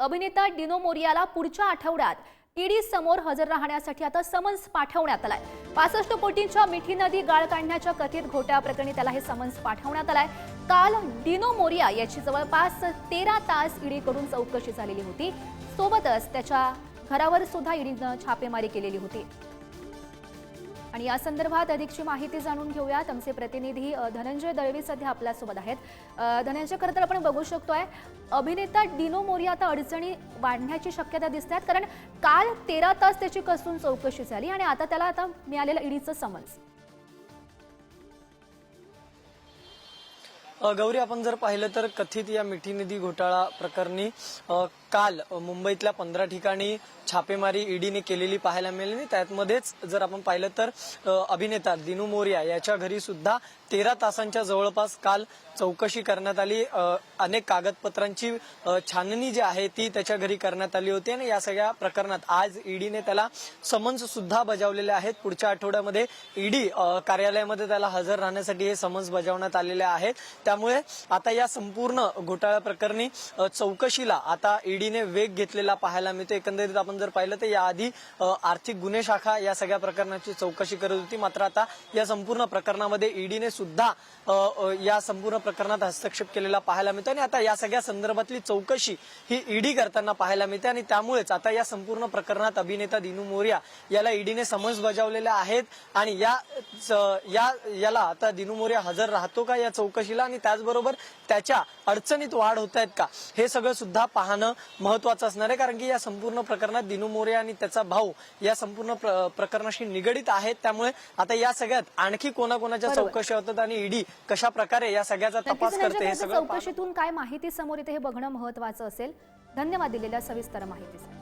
अभिनेता डिनो मोरियाला पुढच्या आठवड्यात ईडी समोर हजर राहण्यासाठी आता समन्स पाठवण्यात आलाय. पासष्ट कोटींच्या मिठी नदी गाळ काढण्याच्या कथित घोटाळ्याप्रकरणी त्याला हे समन्स पाठवण्यात आलाय. काल डिनो मोरिया याची जवळपास तेरा तास ईडीकडून चौकशी झालेली होती. सोबतच त्याच्या घरावर सुद्धा ईडीनं छापेमारी केलेली होती. आणि या संदर्भात अधिकची माहिती जाणून घेऊयात. आमचे प्रतिनिधी धनंजय दळवी सध्या आपल्यासोबत आहेत. धनंजय खरं तर आपण बघू शकतोय अभिनेता डिनो मोरिया आता अडचणी वाढण्याची शक्यता दिसत आहेत कारण काल तेरा तास त्याची कसून चौकशी झाली आणि आता त्याला आता मिळालेलं ईडीचं समन्स. गौरी आपण जर पाहिलं तर कथित या मिठी निधी घोटाळा प्रकरणी काल मुंबईतल्या पंधरा ठिकाणी छापेमारी ईडीने केलेली पाहायला मिळाली आणि त्यातमध्येच जर आपण पाहिलं तर अभिनेता दिनू मोर्या याच्या घरी सुद्धा तेरा तासांच्या जवळपास काल चौकशी करण्यात आली. अनेक कागदपत्रांची छाननी जी आहे ती त्याच्या घरी करण्यात आली होती आणि या सगळ्या प्रकरणात आज ईडीने त्याला समन्स सुद्धा बजावलेले आहेत. पुढच्या आठवड्यामध्ये ईडी कार्यालयामध्ये त्याला हजर राहण्यासाठी हे समन्स बजावण्यात आलेले आहेत. त्यामुळे आता या संपूर्ण घोटाळा प्रकरणी चौकशीला आता ईडीने वेग घेतलेला पाहायला मिळतो एकंदरीत आपण जर पाहिलं तर याआधी आर्थिक गुन्हे शाखा या सगळ्या प्रकरणाची चौकशी करत होती. मात्र आता या संपूर्ण प्रकरणामध्ये ईडीने सुद्धा या संपूर्ण प्रकरणात हस्तक्षेप केलेला पाहायला मिळतो आणि आता या सगळ्या संदर्भातली चौकशी ही ईडी करताना पाहायला मिळते आणि त्यामुळेच आता या संपूर्ण प्रकरणात अभिनेता दिनू मोर्या याला ईडीने समन्स बजावलेल्या आहेत आणि या या याला आता दिनू मोर्या हजर राहतो का या चौकशीला? आणि त्याचबरोबर त्याच्या अडचणीत वाढ होत आहेत का? हे सगळं सुद्धा पाहणं महत्वाचं असणार आहे. कारण की या संपूर्ण प्रकरणात दिनू मोरिया आणि त्याचा भाऊ या संपूर्ण प्र- प्रकरणाशी निगडीत आहेत. त्यामुळे आता या सगळ्यात आणखी कोणाकोणाच्या. चौकशा होतात आणि ईडी कशा प्रकारे या सगळ्याचा तपास धनंजय, करते हे सगळं चौकशीतून काय माहिती समोर येते हे बघणं महत्वाचं असेल. धन्यवाद दिलेल्या सविस्तर माहितीसाठी.